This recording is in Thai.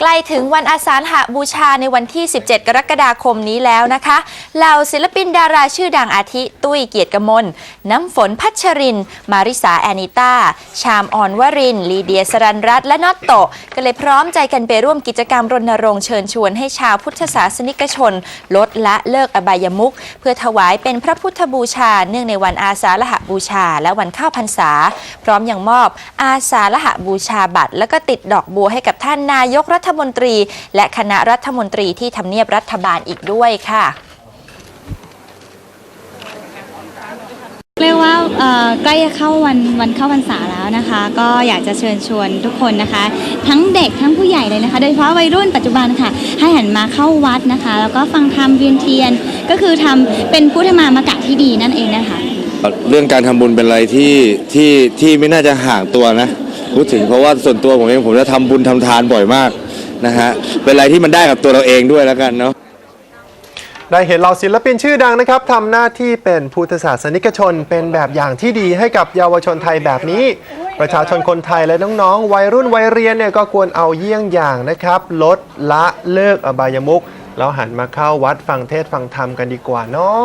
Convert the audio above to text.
ใกล้ถึงวันอาสาฬหบูชาในวันที่ 17 กรกฎาคมนี้แล้วนะคะเหล่าศิลปินดาราชื่อดังอาทิ ตุ้ยเกียรติกมล น้ำฝนพัชริน มาริสาแอนิต้า ชามอ่อนวริน ลีเดียสรันรัตและน็อตโต ก็เลยพร้อมใจกันไปร่วมกิจกรรมรณรงค์เชิญชวนให้ชาวพุทธศาสนิกชน ลดละเลิกอบายมุขเพื่อถวายเป็นพระพุทธบูชา เนื่องในวันอาสาฬหบูชา และวันเข้าพรรษา พร้อมยังมอบอาสาฬหบูชาบัตร แล้วก็ติดดอกบัวให้กับท่านนายกรัฐมนตรี และคณะรัฐมนตรีที่ทำเนียบรัฐบาลอีกด้วยค่ะ เรียกว่าเอ่อใกล้จะเข้าวันวันเข้าพรรษาแล้วนะคะ ก็อยากจะเชิญชวนทุกคนนะคะ ทั้งเด็กทั้งผู้ใหญ่เลยนะคะ โดยเฉพาะวัยรุ่นปัจจุบันค่ะ ให้หันมาเข้าวัดนะคะ แล้วก็ฟังธรรมเวียนเทียน ก็คือทำเป็นพุทธมามกะที่ดีนั่นเองนะคะ เรื่องการทำบุญเป็นอะไรที่ที่ที่ไม่น่าจะห่างตัวนะพูดถึงเพราะว่าส่วนตัวผมเองผมจะทำบุญทำทานบ่อยมาก นะฮะเป็นอะไรที่มันได้กับตัวเราเองด้วยแล้วกันเนาะ ได้เห็นเหล่าศิลปินชื่อดังนะครับทำหน้าที่เป็นพุทธศาสนิกชน เป็นแบบอย่างที่ดีให้กับเยาวชนไทยแบบนี้ ประชาชนคนไทยและน้องๆ วัยรุ่นวัยเรียนเนี่ยก็ควรเอาเยี่ยงอย่างนะครับ ลดละเลิกอบายมุขแล้วหันมาเข้าวัดฟังเทศน์ฟังธรรมกันดีกว่าเนาะ